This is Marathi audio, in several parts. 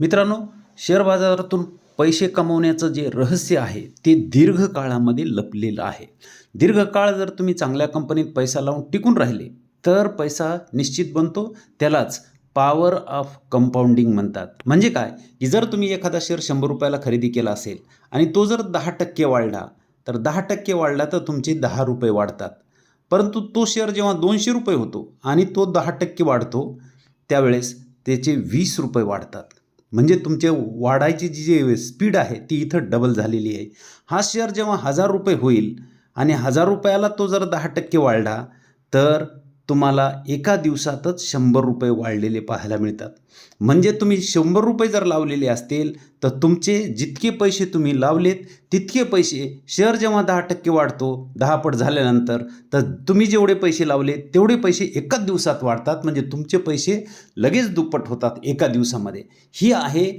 मित्रांनो शेअर बाजारातून पैसे कमवण्याचं जे रहस्य आहे ते दीर्घकाळामध्ये लपलेलं आहे. दीर्घकाळ जर तुम्ही चांगल्या कंपनीत पैसा लावून टिकून राहिले तर पैसा निश्चित बनतो. त्यालाच पॉवर ऑफ कंपाऊंडिंग म्हणतात. म्हणजे काय? की जर तुम्ही एखादा शेअर शंभर रुपयाला खरेदी केला असेल आणि तो जर दहा टक्के वाढला तर दहा टक्के वाढला तर तुमचे दहा रुपये वाढतात. परंतु तो शेअर जेव्हा दोनशे रुपये होतो आणि तो दहा टक्के वाढतो त्यावेळेस त्याचे वीस रुपये वाढतात. म्हणजे तुमचे वाढायची जी जी स्पीड आहे ती इथं डबल झालेली आहे. हा शेअर जेव्हा हजार रुपये होईल आणि हजार रुपयाला तो जर दहा टक्के वाढला तर तुम्हाला एका दिवसातच शंभर रुपये वाढलेले पाहायला मिळतात. म्हणजे तुम्ही शंभर रुपये जर लावलेले असतील तर तुमचे जितके पैसे तुम्ही लावलेत तितके पैसे शेअर जेव्हा दहा टक्के वाढतो दहा पट झाल्यानंतर तर तुम्ही जेवढे पैसे लावले तेवढे पैसे एकाच दिवसात वाढतात. म्हणजे तुमचे पैसे लगेच दुप्पट होतात एका दिवसामध्ये. ही आहे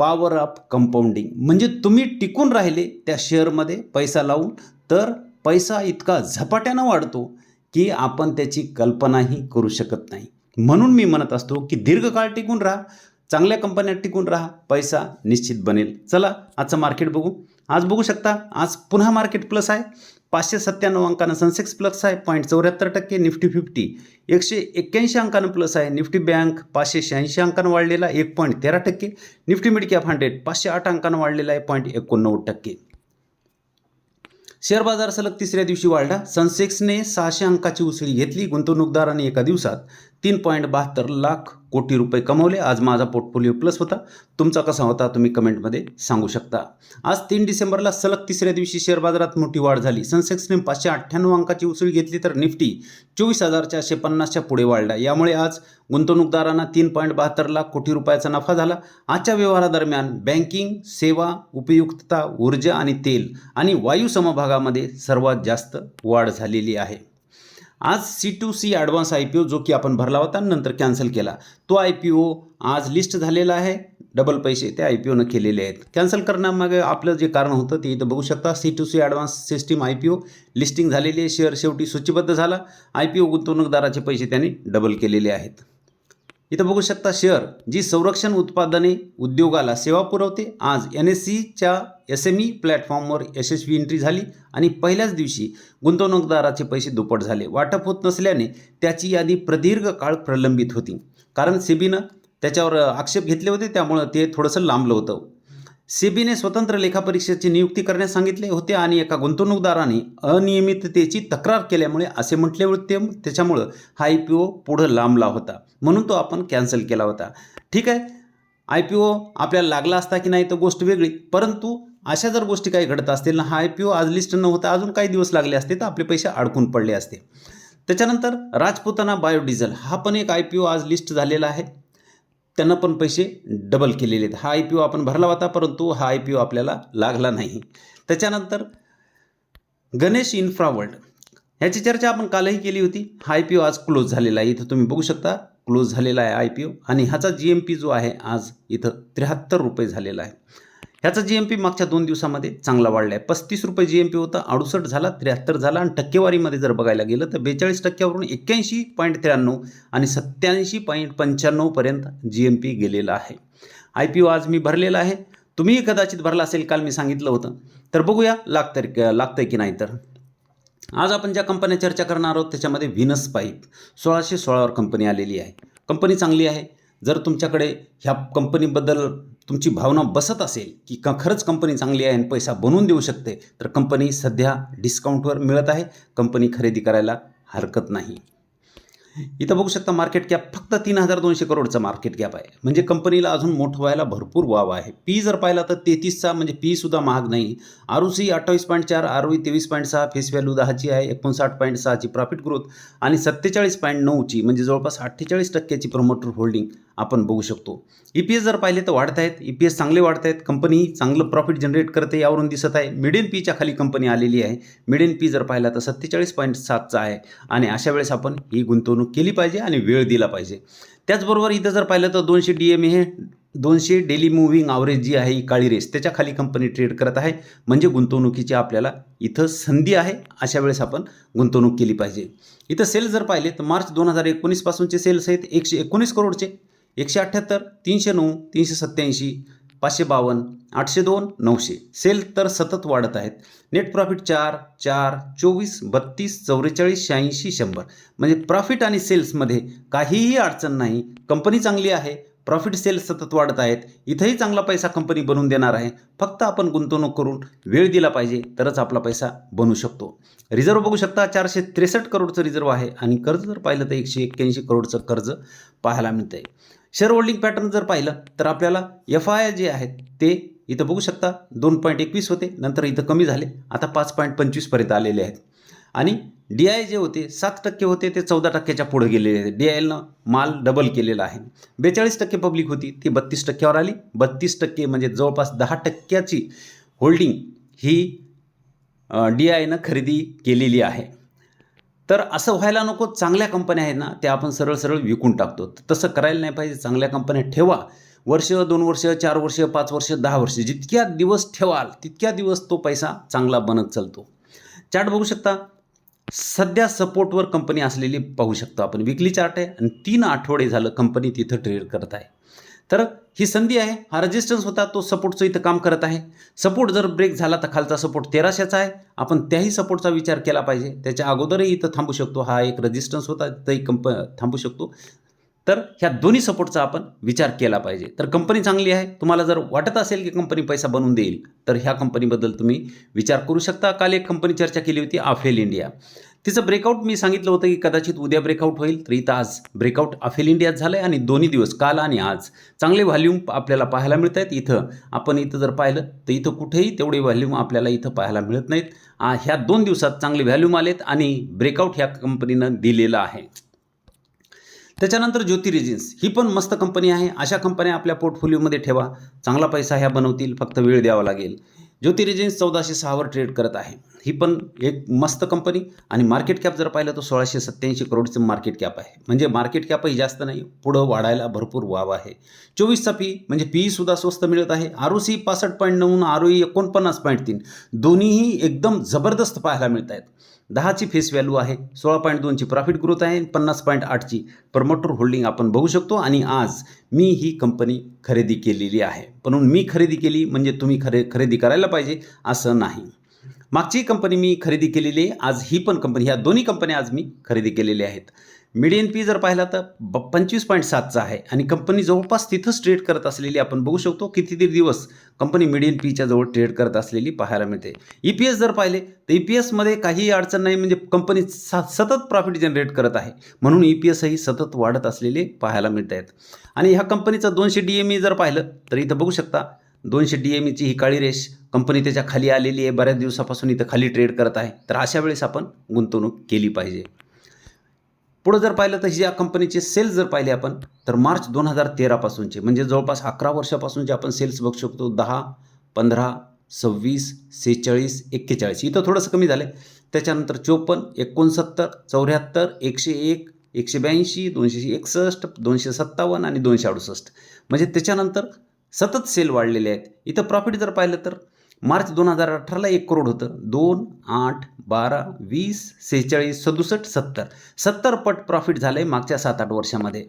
पॉवर ऑफ कंपाऊंडिंग म्हणजे तुम्ही टिकून राहिले त्या शेअरमध्ये पैसा लावून तर पैसा इतका झपाट्यानं वाढतो की आपण त्याची कल्पनाही करू शकत नाही. म्हणून मी म्हणत असतो की दीर्घकाळ टिकून राहा चांगल्या कंपन्यात टिकून राहा पैसा निश्चित बनेल. चला आजचं मार्केट बघू. आज बघू शकता आज पुन्हा मार्केट प्लस आहे. पाचशे सत्त्याण्णव अंकानं सनसेक्स प्लस आहे पॉईंट चौऱ्याहत्तर टक्के निफ्टी फिफ्टी एकशे एक्क्याऐंशी अंकानं प्लस आहे निफ्टी बँक पाचशे शहाऐंशी अंकानं वाढलेला एक पॉईंट तेरा टक्के. निफ्टी मिड कॅप हंड्रेड पाचशे आठ अंकानं वाढलेला आहे पॉईंट एकोणनव्वद टक्के. शेअर बाजार सलग तिसऱ्या दिवशी वाढला. सनसेक्सने सहाशे अंकाची उसळी घेतली. गुंतवणूकदारांनी एका दिवसात तीन पॉईंट बहात्तर लाख कोटी रुपये कमवले. आज माझा पोर्टफोलिओ प्लस होता. तुमचा कसा होता तुम्ही कमेंटमध्ये सांगू शकता. आज तीन डिसेंबरला सलग तिसऱ्या दिवशी शेअर बाजारात मोठी वाढ झाली. सनसेक्सने पाचशे अठ्ठ्याण्णव अंकाची उसळी घेतली तर निफ्टी चोवीस हजार चारशे पन्नासच्या पुढे वाढला. यामुळे आज गुंतवणूकदारांना तीन पॉईंट बहात्तर लाख कोटी रुपयाचा नफा झाला. आजच्या व्यवहारादरम्यान बँकिंग सेवा उपयुक्तता ऊर्जा आणि तेल आणि वायू समभागामध्ये सर्वात जास्त वाढ झालेली आहे. आज C two C advance I P O जो की आपण भरला होता नंतर कॅन्सल केला. तो आय पी ओ आज लिस्ट झालेला आहे. डबल पैसे त्या आय पी ओनं केलेले आहेत. कॅन्सल करण्यामागे आपलं जे कारण होतं ते इथं बघू शकता. C two C advance system I P O listing झालेली आहे. शेअर शेवटी सूचीबद्ध झाला. आय पी ओ गुंतवणूकदाराचे पैसे त्यांनी डबल केलेले आहेत. इथं बघू शकता शेअर जी संरक्षण उत्पादने उद्योगाला सेवा पुरवते. आज एन एस सीच्या एस एम ई प्लॅटफॉर्मवर यशस्वी एंट्री झाली आणि पहिल्याच दिवशी गुंतवणूकदाराचे पैसे दुप्पट झाले. वाटप होत नसल्याने त्याची यादी प्रदीर्घ काळ प्रलंबित होती. कारण सेबीनं त्याच्यावर आक्षेप घेतले होते त्यामुळं ते थोडंसं लांबलं होतं. सेबीने स्वतंत्र लेखापरीक्षेची नियुक्ती करण्यास सांगितले होते आणि एका गुंतवणूकदाराने अनियमिततेची तक्रार केल्यामुळे असे म्हटले होते. त्याच्यामुळं हा आय पी ओ पुढं लांबला होता. म्हणून तो आपण कॅन्सल केला होता. ठीक आहे? आय पी ओ आपल्याला लागला असता की नाही तर गोष्ट वेगळी. परंतु अशा जर गोष्टी काही घडत असतील ना हा आय पी ओ आज लिस्ट न होता अजून काही दिवस लागले असते तर आपले पैसे अडकून पडले असते. त्याच्यानंतर राजपुताना बायोडिझेल हा पण एक आय पी ओ आज लिस्ट झालेला आहे. त्यांना पण पैसे डबल केलेले आहेत. हा आय पी ओ आपण भरला होता परंतु हा आय पी ओ आपल्याला लागला नाही. त्याच्यानंतर गणेश इन्फ्रा वर्ल्ड ह्याची चर्चा आपण कालही केली होती. हा आय पी ओ आज क्लोज झालेला आहे. इथं तुम्ही बघू शकता क्लोज झालेला आहे आय पी ओ आणि ह्याचा जी एम पी जो आहे आज इथं त्र्याहत्तर रुपये झालेला आहे. ह्याचा जी एम पी मागच्या दोन दिवसामध्ये चांगला वाढला आहे पस्तीस रुपये जी एम पी होता अडुसष्ट झाला त्र्याहत्तर झाला. आणि टक्केवारीमध्ये जर बघायला गेलं तर बेचाळीस टक्क्यावरून एक्क्याऐंशी पॉईंट त्र्याण्णव आणि सत्त्याऐंशी पॉईंट पंच्याण्णवपर्यंत जी एम पी गेलेला आहे. आय पी ओ आज मी भरलेला आहे. तुम्हीही कदाचित भरला असेल काल मी सांगितलं होतं. तर बघूया लागतं लागतंय की नाही तर. आज आपण ज्या कंपन्या चर्चा करणार आहोत त्याच्यामध्ये व्हिनस पाईप सोळाशे सोळावर कंपनी आलेली आहे. कंपनी चांगली आहे. जर तुमच्याकडे ह्या कंपनीबद्दल तुमची भावना बसत असेल की का खरंच कंपनी चांगली आहे आणि पैसा बनवून देऊ शकते तर कंपनी सध्या डिस्काउंटवर मिळत आहे. कंपनी खरेदी करायला हरकत नाही. इथं बघू शकता मार्केट कॅप फक्त तीन हजार दोनशे करोडचा मार्केट कॅप आहे. म्हणजे कंपनीला अजून मोठं व्हायला भरपूर वाव आहे. पी जर पाहिला तर तेहतीसचा म्हणजे पी सुद्धा महाग नाही. आर ओ सी अठ्ठावीस पॉईंट चार आर ओ तेवीस पॉईंट सहा फेस व्हॅल्यू दहाची आहे एकोणसाठ पॉईंट सहाची प्रॉफिट ग्रोथ आणि सत्तेचाळीस पॉईंट नऊची म्हणजे जवळपास अठ्ठेचाळीस टक्क्याची प्रमोटर होल्डिंग आपण बघू शकतो. ई पी एस जर पाहिले तर वाढत आहेत. ई पी एस चांगले वाढत आहेत. कंपनी चांगलं प्रॉफिट जनरेट करते यावरून दिसत आहे. मिडियन पीच्या खाली कंपनी आलेली आहे. मिडियन पी जर पाहिला तर सत्तेचाळीस पॉईंट सातचा आहे. आणि अशा वेळेस आपण ही गुंतवणूक केली पाहिजे आणि वेळ दिला पाहिजे. त्याचबरोबर इथं जर पाहिलं तर दोनशे डी एम हे दोनशे डेली मुव्हिंग ॲव्हरेज जी आहे ही काळी रेस त्याच्याखाली कंपनी ट्रेड करत आहे. म्हणजे गुंतवणुकीची आपल्याला इथं संधी आहे अशा वेळेस आपण गुंतवणूक केली पाहिजे. इथं सेल जर पाहिले तर मार्च दोन हजार एकोणीसपासूनचे सेल्स आहेत एकशे एकोणीस करोडचे. एकशे अठ्ठ्याहत्तर तीनशे नऊ तीनशे सत्त्याऐंशी पाचशे बावन्न आठशे दोन नऊशे. सेल तर सतत वाढत आहेत. नेट प्रॉफिट चार चार चोवीस बत्तीस चौवेचाळीस शहाऐंशी शंभर. म्हणजे प्रॉफिट आणि सेल्समध्ये काहीही अडचण नाही. कंपनी चांगली आहे. प्रॉफिट सेल सतत वाढत आहेत. इथंही चांगला पैसा कंपनी बनवून देणार आहे. फक्त आपण गुंतवणूक करून वेळ दिला पाहिजे तरच आपला पैसा बनू शकतो. रिझर्व बघू शकता चारशे त्रेसष्ट करोडचं रिझर्व आहे. आणि कर्ज जर पाहिलं तर एकशे एक्क्याऐंशी करोडचं कर्ज पाहायला मिळतं आहे शेअर होल्डिंग पॅटर्न जर पाहिलं तर आपल्याला एफ आय जे आहेत ते इथं बघू शकता दोन पॉईंट एकवीस होते नंतर इथं कमी झाले आता पाच पॉईंट पंचवीसपर्यंत आलेले आहेत. आणि डी आय जे होते सात टक्के होते ते चौदा टक्क्याच्या पुढे गेलेले आहेत डी आय एलनं माल डबल केलेला आहे. बेचाळीस टक्के पब्लिक होती ती बत्तीस टक्क्यावर आली. बत्तीस टक्के म्हणजे जवळपास दहा टक्क्याची होल्डिंग ही डी आयनं खरेदी केलेली आहे. तर असं व्हायला नको चांगल्या कंपन्या आहेत ना त्या आपण सरळ सरळ विकून टाकतो. तसं करायला नाही पाहिजे चांगल्या कंपन्या ठेवा. वर्ष दोन वर्ष चार वर्ष पाच वर्ष दहा वर्ष जितक्या दिवस ठेवाल तितक्या दिवस तो पैसा चांगला बनत चालतो. चार्ट बघू शकता. सध्या सपोर्टवर कंपनी असलेली पाहू शकतो आपण. विकली चार्ट आहे आणि तीन आठवडे झालं कंपनी तिथं ट्रेड करत आहे. तर ही संधी आहे हा रेजिस्टन्स होता तो सपोर्टचं इथं काम करत आहे. सपोर्ट जर ब्रेक झाला तर खालचा सपोर्ट तेराशेचा आहे. आपण त्याही सपोर्टचा विचार केला पाहिजे. त्याच्या अगोदरही इथं थांबू शकतो. हा एक रेजिस्टन्स होता तिथंही कंप थांबू शकतो. तर ह्या दोन्ही सपोर्टचा आपण विचार केला पाहिजे. तर कंपनी चांगली आहे. तुम्हाला जर वाटत असेल की कंपनी पैसा बनवून देईल तर ह्या कंपनीबद्दल तुम्ही विचार करू शकता. काल एक कंपनी चर्चा केली होती आफेल इंडिया तिचं ब्रेकआउट मी सांगितलं होतं की कदाचित उद्या ब्रेकआउट होईल तर इथं आज ब्रेकआउट अफेल इंडियात झालं आहे आणि दोन्ही दिवस काल आणि आज. चांगले व्हॉल्यूम आपल्याला पाहायला मिळत आहेत. इथं आपण इथं जर पाहिलं तर इथं कुठेही तेवढे व्हॉल्यूम आपल्याला इथं पाहायला मिळत नाहीत. ह्या दोन दिवसात चांगले व्हॅल्यूम आलेत आणि ब्रेकआउट ह्या कंपनीनं दिलेलं आहे. त्याच्यानंतर ज्योती रेजिन्स ही पण मस्त कंपनी आहे. अशा कंपन्या आपल्या पोर्टफोलिओमध्ये ठेवा. चांगला पैसा ह्या बनवतील फक्त वेळ द्यावा लागेल. ज्योती रेजिन्स चौदाशे सहावर ट्रेड करत आहे. ही पण एक मस्त कंपनी आणि मार्केट कॅप जर पाहिलं तर सोळाशे सत्त्याऐंशी करोडचं मार्केट कॅप आहे. म्हणजे मार्केट कॅपही जास्त नाही पुढं वाढायला भरपूर वाव आहे. चोवीसचा पी म्हणजे पीईसुद्धा स्वस्त मिळत आहे. आर ओ सी पासष्ट पॉईंट नऊ आर ओ ई एकोणपन्नास पॉईंट तीन. दोन्हीही एकदम जबरदस्त पाहायला मिळत आहेत दहाची फेस व्हॅल्यू आहे सोळा पॉईंट दोनची प्रॉफिट ग्रोथ आहे पन्नास पॉईंट आठची प्रमोटर होल्डिंग आपण बघू शकतो आणि आज मी ही कंपनी खरेदी केलेली आहे. म्हणून मी खरेदी केली म्हणजे तुम्ही खरे खरेदी करायला पाहिजे असं नाही. मागची कंपनी मी खरेदी केलेली आहे आज ही पण कंपनी ह्या दोन्ही कंपन्या आज मी खरेदी केलेल्या आहेत. मिडियन पी जर पाहिला तर ब पंचवीस पॉईंट सातचा आहे. आणि कंपनी जवळपास तिथंच ट्रेड करत असलेली आपण बघू शकतो. कितीतरी दिवस कंपनी मिडियन पीच्या जवळ ट्रेड करत असलेली पाहायला मिळते. ई पी एस जर पाहिले तर ई पी एसमध्ये काही अडचण नाही म्हणजे कंपनी सा सतत प्रॉफिट जनरेट करत आहे. म्हणून ई पी एसही सतत वाढत असलेले पाहायला मिळत आहेत आणि ह्या कंपनीचं दोनशे डी एम ई जर पाहिलं तर इथं बघू शकता दोनशे डी एम ईची ही काळी रेश कंपनी त्याच्याखाली आलेली आहे. बऱ्याच दिवसापासून इथं खाली ट्रेड करत आहे. तर अशा वेळेस आपण गुंतवणूक केली पाहिजे. पुढं जर पाहिलं तर या कंपनीचे सेल्स जर पाहिले आपण तर मार्च दोन हजार तेरापासूनचे म्हणजे जवळपास अकरा वर्षापासूनचे आपण सेल्स बघू शकतो दहा पंधरा सव्वीस सेहेचाळीस एक्केचाळीस इथं थोडंसं कमी झालं आहे त्याच्यानंतर चोपन्न एकोणसत्तर चौऱ्याहत्तर एकशे एक एकशे ब्याऐंशी दोनशे एकसष्ट दोनशे सत्तावन्न आणि दोनशे अडुसष्ट. म्हणजे त्याच्यानंतर सतत सेल वाढलेले आहेत. इथं प्रॉफिट जर पाहिलं तर मार्च दोन हजार अठराला एक करोड होतं. दोन आठ बारा वीस सेहेचाळीस सदुसष्ट सत्तर. सत्तर पट प्रॉफिट झालं आहे मागच्या सात आठ वर्षामध्ये.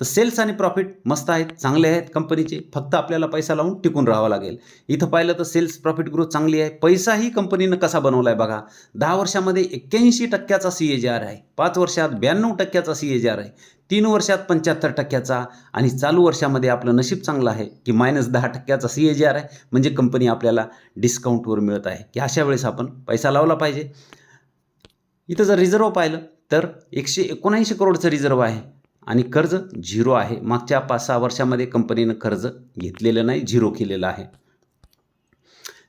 तर सेल्स आणि प्रॉफिट मस्त आहेत चांगले आहेत कंपनीचे फक्त आपल्याला पैसा लावून टिकून राहावं लागेल. इथं पाहिलं तर सेल्स प्रॉफिट ग्रोथ चांगली आहे. पैसाही कंपनीनं कसा बनवला आहे बघा. दहा वर्षामध्ये एक्क्याऐंशी टक्क्याचा सी ए जी आर आहे. पाच वर्षात ब्याण्णव टक्क्याचा सी ए जी आर आहे. तीन वर्षात पंच्याहत्तर टक्क्याचा आणि चालू वर्षामध्ये आपलं नशीब चांगलं आहे की मायनस दहा टक्क्याचा सी ए जी आर आहे. म्हणजे कंपनी आपल्याला डिस्काउंटवर मिळत आहे. की अशा वेळेस आपण पैसा लावला पाहिजे. इथं जर रिझर्व पाहिलं तर एकशे एकोणऐंशी करोडचं रिझर्व आहे. आणि कर्ज झिरो आहे. मागच्या पाच सहा वर्षामध्ये कंपनीनं कर्ज घेतलेलं नाही झिरो केलेलं आहे.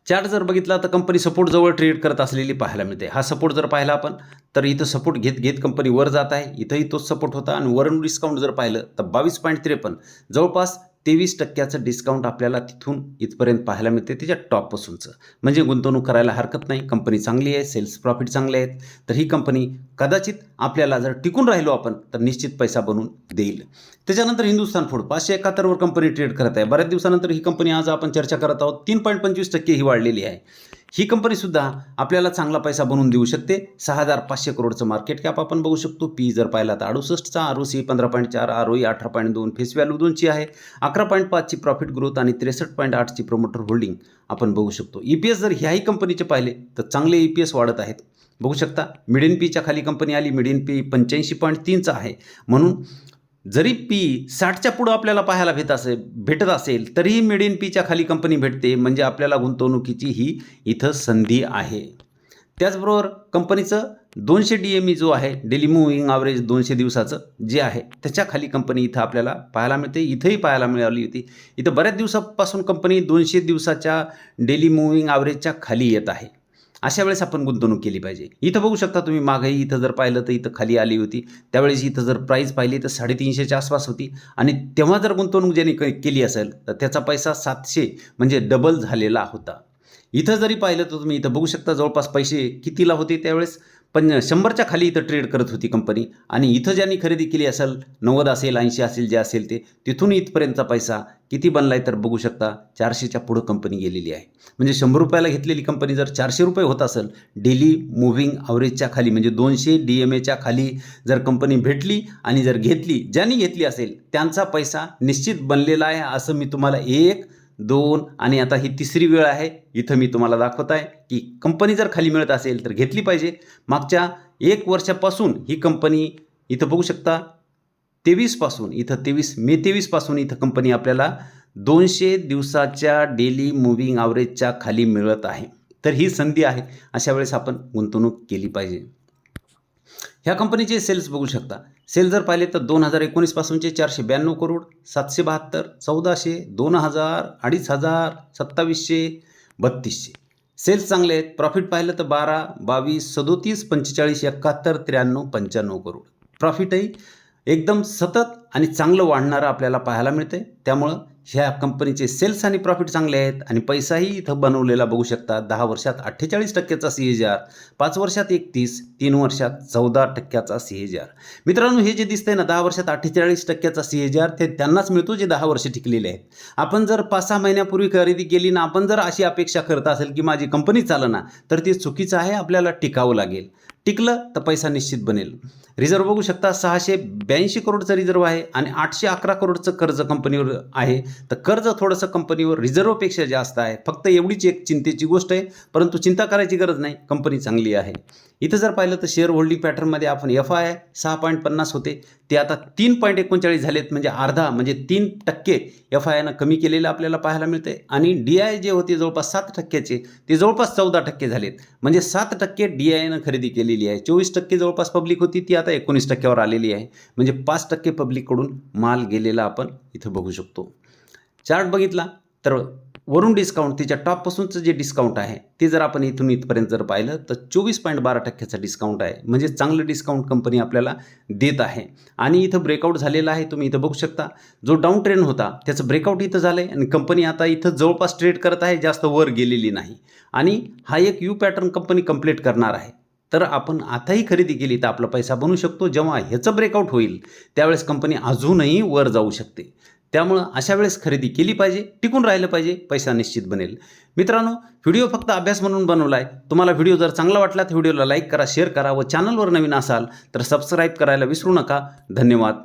चार्ट जर बघितला तर कंपनी सपोर्ट जवळ ट्रेड करत असलेली पाहायला मिळते. हा सपोर्ट जर पाहिला आपण तर इथं सपोर्ट घेत घेत कंपनी वर जात आहे. इथंही तोच सपोर्ट होता आणि वरून डिस्काउंट जर पाहिलं तर बावीस पॉईंट त्रेपन्न. जवळपास तेवीस टक्क्याचं डिस्काउंट आपल्याला तिथून इथपर्यंत पाहायला मिळते त्याच्या टॉपपासूनचं म्हणजे गुंतवणूक करायला हरकत नाही कंपनी चांगली आहे सेल्स प्रॉफिट चांगले आहेत तर ही कंपनी कदाचित आपल्याला जर टिकून राहिलो आपण तर निश्चित पैसा बनवून देईल. त्याच्यानंतर हिंदुस्थान फूड पाचशे एकाहत्तरवर कंपनी ट्रेड करत आहे. बऱ्याच दिवसानंतर ही कंपनी आज आपण चर्चा करत आहोत. तीन पॉईंट पंचवीस टक्के ही वाढलेली आहे. ही कंपनीसुद्धा आपल्याला चांगला पैसा बनवून देऊ शकते. सहा हजार पाचशे करोडचं मार्केट कॅप आपण बघू शकतो. पी जर पाहिला तर अडुसष्टचा आर ओ सी पंधरा पॉईंट चार आर ओ ई अठरा पॉईंट दोन फेस व्हॅल्यू दोनची आहे. अकरा पॉईंट पाचची प्रॉफिट ग्रोथ आणि त्रेसष्ट पॉईंट आठची प्रोमोटर होल्डिंग आपण बघू शकतो. ई पी एस जर ह्याही कंपनीचे पाहिले तर चांगले ई पी एस वाढत आहेत. बघू शकता मिडियन पीच्या खाली कंपनी आली मिडियन पी पंच्याऐंशी पॉईंट तीनचा आहे. म्हणून जरी पी साठच्या पुढं आपल्याला पाहायला भेट असेल भेटत असेल तरीही मिड इन पीच्या खाली कंपनी भेटते म्हणजे आपल्याला गुंतवणुकीची ही इथं संधी आहे. त्याचबरोबर कंपनीचं दोनशे डी एम ई जो आहे डेली मुव्हिंग ॲव्हरेज दोनशे दिवसाचं जे आहे त्याच्याखाली कंपनी इथं आपल्याला पाहायला मिळते इथंही पाहायला मिळाली होती. इथं बऱ्याच दिवसापासून कंपनी दोनशे दिवसाच्या डेली मुव्हिंग ॲव्हरेजच्या खाली येत आहे. अशा वेळेस आपण गुंतवणूक केली पाहिजे. इथं बघू शकता तुम्ही मागही इथं जर पाहिलं तर इथं खाली आली होती. त्यावेळेस इथं जर प्राईस पाहिली तर साडेतीनशेच्या आसपास होती. आणि तेव्हा जर गुंतवणूक ज्याने केली असेल तर त्याचा पैसा सातशे म्हणजे डबल झालेला होता. इथं जरी पाहिलं तर तुम्ही इथं बघू शकता जवळपास पैसे कितीला होते त्यावेळेस? पण शंभरच्या खाली इथं ट्रेड करत होती कंपनी आणि इथं ज्यांनी खरेदी केली असेल नव्वद असेल ऐंशी असेल जे असेल ते तिथून इथपर्यंतचा पैसा किती बनला आहे तर बघू शकता चारशेच्या पुढं कंपनी गेलेली आहे. म्हणजे शंभर रुपयाला घेतलेली कंपनी जर चारशे रुपये होत असेल डेली मुव्हिंग ॲव्हरेजच्या खाली म्हणजे दोनशे डी एम एच्या खाली जर कंपनी भेटली आणि जर घेतली ज्यांनी घेतली असेल त्यांचा पैसा निश्चित बनलेला आहे असं मी तुम्हाला एक दोन आणि आता ही तिसरी वेळ आहे. इथं मी तुम्हाला दाखवत आहे की कंपनी जर खाली मिळत असेल तर घेतली पाहिजे. मागच्या एक वर्षापासून ही कंपनी इथं बघू शकता. तेवीसपासून इथं तेवीस मे तेवीसपासून इथं कंपनी आपल्याला दोनशे दिवसाच्या डेली मुव्हिंग ॲव्हरेजच्या खाली मिळत आहे. तर ही संधी आहे. अशा वेळेस आपण गुंतवणूक केली पाहिजे. ह्या कंपनीचे सेल्स बघू शकता. सेल जर पाहिले तर दोन हजार एकोणीसपासूनचे चारशे ब्याण्णव करोड सातशे बहात्तर चौदाशे दोन हजार अडीच हजार सत्तावीसशे बत्तीसशे. सेल्स चांगले आहेत. प्रॉफिट पाहिलं तर बारा बावीस सदोतीस पंचेचाळीस एकाहत्तर त्र्याण्णव पंच्याण्णव करोड. प्रॉफिटही एकदम सतत आणि चांगलं वाढणारं आपल्याला पाहायला मिळते त्यामुळं ह्या कंपनीचे सेल्स आणि प्रॉफिट चांगले आहेत आणि पैसाही इथं बनवलेला बघू शकता. दहा वर्षात अठ्ठेचाळीस टक्क्याचा सी एच आर पाच वर्षात एकतीस तीन वर्षात चौदा टक्क्याचा सी एच आर. मित्रांनो हे जे दिसतंय ना दहा वर्षात अठ्ठेचाळीस टक्क्याचा सी एच आर ते त्यांनाच मिळतो जे दहा वर्ष टिकलेले आहेत. आपण जर पाच सहा महिन्यापूर्वी खरेदी केली ना आपण जर अशी अपेक्षा करत असेल की माझी कंपनी चालना तर ते चुकीचं आहे आपल्याला टिकावं लागेल. टिकलं तर पैसा निश्चित बनेल. रिझर्व बघू शकता सहाशे ब्याऐंशी करोडचं रिझर्व आहे आणि आठशे अकरा करोडचं कर्ज कंपनीवर आहे. तर कर्ज थोडंसं कंपनीवर रिझर्वपेक्षा जास्त आहे. फक्त एवढीच एक चिंतेची गोष्ट आहे परंतु चिंता करायची गरज नाही. कंपनी चांगली आहे. इथं जर पाहिलं तर शेअर होल्डिंग पॅटर्नमध्ये आपण एफ आय सहा पॉईंट पन्नास होते. ते आता तीन पॉईंट एकोणचाळीस झालेत म्हणजे अर्धा म्हणजे तीन टक्के एफ आय आयनं कमी केलेलं आपल्याला पाहायला मिळते आणि डी आय जे होते जवळपास सात टक्क्याचे ते जवळपास चौदा टक्के झालेत. म्हणजे सात टक्के डी आय आयनं खरेदी केलेली आहे. चोवीस टक्के जवळपास पब्लिक होती ती आता एकोणीस टक्क्यावर आलेली आहे. म्हणजे पाच टक्के पब्लिककडून माल गेलेला आपण इथं बघू शकतो. चार्ट बघितला? तर वरून डिस्काउंट तिच्या टॉपपासूनचं जे डिस्काउंट आहे ते जर आपण इथून इथपर्यंत जर पाहिलं तर चोवीस पॉईंट बारा टक्क्याचा डिस्काउंट आहे. म्हणजे चांगलं डिस्काउंट कंपनी आपल्याला देत आहे. आणि इथं ब्रेकआउट झालेला आहे तुम्ही इथं बघू शकता. जो डाऊन ट्रेंड होता त्याचं ब्रेकआउट इथं झालं आहे आणि कंपनी आता इथं जवळपास ट्रेड करत आहे जास्त वर गेलेली नाही. आणि हा एक यू पॅटर्न कंपनी कंप्लीट करणार आहे. तर आपण आताही खरेदी केली तर आपला पैसा बनू शकतो. जेव्हा ह्याचं ब्रेकआउट होईल त्यावेळेस कंपनी अजूनही वर जाऊ शकते. त्यामुळं अशा वेळेस खरेदी केली पाहिजे टिकून राहिलं पाहिजे पैसा निश्चित बनेल. मित्रांनो व्हिडिओ फक्त अभ्यास म्हणून बनवला आहे तुम्हाला व्हिडिओ जर चांगला वाटला तर व्हिडिओला लाईक करा शेअर करा व चॅनलवर नवीन असाल तर सबस्क्राईब करायला विसरू नका. धन्यवाद.